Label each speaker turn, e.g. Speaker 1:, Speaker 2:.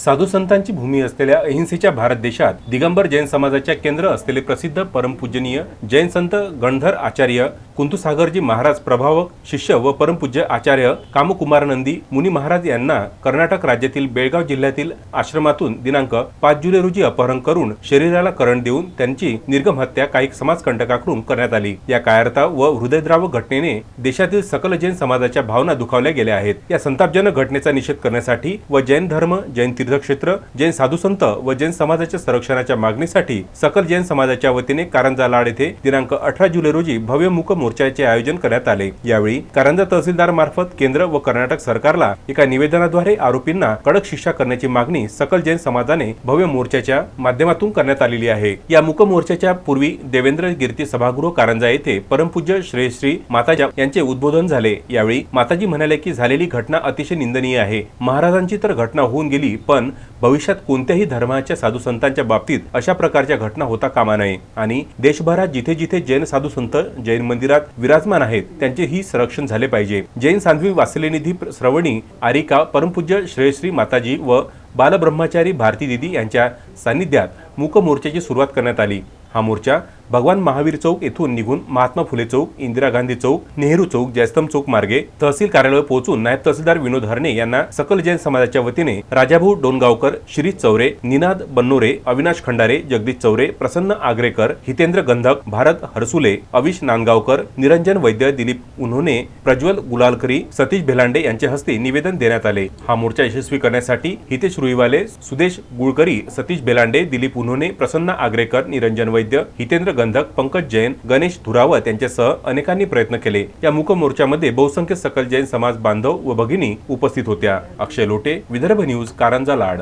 Speaker 1: साधू संतांची भूमी असलेल्या अहिंसेच्या भारत देशात दिगंबर जैन समाजाच्या केंद्र असलेले प्रसिद्ध परमपूजनीय जैन संत गणधर आचार्य कुंतुसागरजी महाराज प्रभावक शिष्य व परमपूज्य आचार्य कामकुमार नंदी मुनी महाराज यांना कर्नाटक राज्यातील बेळगाव जिल्ह्यातील आश्रमातून दिनांक पाच जुलै रोजी अपहरण करून शरीराला करण देऊन त्यांची निर्गम हत्या काही समाजकंटकाकडून करण्यात आली. या कायरता व हृदयद्रावक घटनेने देशातील सकल जैन समाजाच्या भावना दुखावल्या गेल्या आहेत. या संतापजनक घटनेचा निषेध करण्यासाठी व जैन धर्म जैन तीर्थक्षेत्र जैन साधुसंत व जैन समाजाच्या संरक्षणाच्या मागणीसाठी सकल जैन समाजाच्या वतीने कारंजा लाड येथे दिनांक अठरा जुलै रोजी भव्य मूक मोर्चाचे आयोजन करण्यात आले. यावेळी कारंजा तहसीलदार मार्फत केंद्र व कर्नाटक सरकारला एका निवेदनाद्वारे आरोपींना कडक शिक्षा करण्याची मागणी सकल जैन समाजाने भव्य मोर्चाच्या माध्यमातून करण्यात आलेली आहे. या मुक मोर्चाच्या पूर्वी देवेंद्र कीर्ती सभागृह कारंजा येथे परमपूज्य श्री श्री माताजा यांचे उद्बोधन झाले. यावेळी माताजी म्हणाले की झालेली घटना अतिशय निंदनीय आहे. महाराजांची तर घटना होऊन गेली पण भविष्यात कोणत्याही धर्माच्या साधू संतांच्या बाबतीत अशा प्रकारच्या घटना होता कामा नये. आणि देशभरात जिथे जिथे जैन साधू संत जैन मंदिरात विराजमान आहेत. त्यांचेही संरक्षण झाले पाहिजे. जैन सांधवी वासलेनिधी श्रवणी आरिका परमपूज्य श्रेयश्री माताजी व बालब्रह्मचारी भारती दिदी यांच्या सान्निध्यात मूकमोर्चाची सुरुवात करण्यात आली. हा मोर्चा भगवान महावीर चौक येथून निघून महात्मा फुले चौक इंदिरा गांधी चौक नेहरू चौक जयस्तंभ चौक मार्गे तहसील कार्यालय पोहोचून नायब तहसीलदार विनोद हरणे यांना सकल जैन समाजाच्या वतीने राजाभाऊ डोनगावकर श्री चौरे निनाद बन्नोरे अविनाश खंडारे जगदीश चौरे प्रसन्न आग्रेकर हितेंद्र गंधक भारत हरसुले अविश नांदगावकर निरंजन वैद्य दिलीप उन्होने प्रज्वल गुलालकरी सतीश भेलांडे यांच्या हस्ते निवेदन देण्यात आले. हा मोर्चा यशस्वी करण्यासाठी हितेश रुईवाले सुदेश गुळकरी सतीश भेलांडे दिलीप उन्होने प्रसन्न आग्रेकर निरंजन वैद्य हितेंद्र गंधक पंकज जैन गणेश धुरावत यांच्यासह अनेकांनी प्रयत्न केले. या मूक मोर्चामध्ये बहुसंख्य सकल जैन समाज बांधव व भगिनी उपस्थित होत्या. अक्षय लोटे विदर्भ न्यूज कारंजा लाड.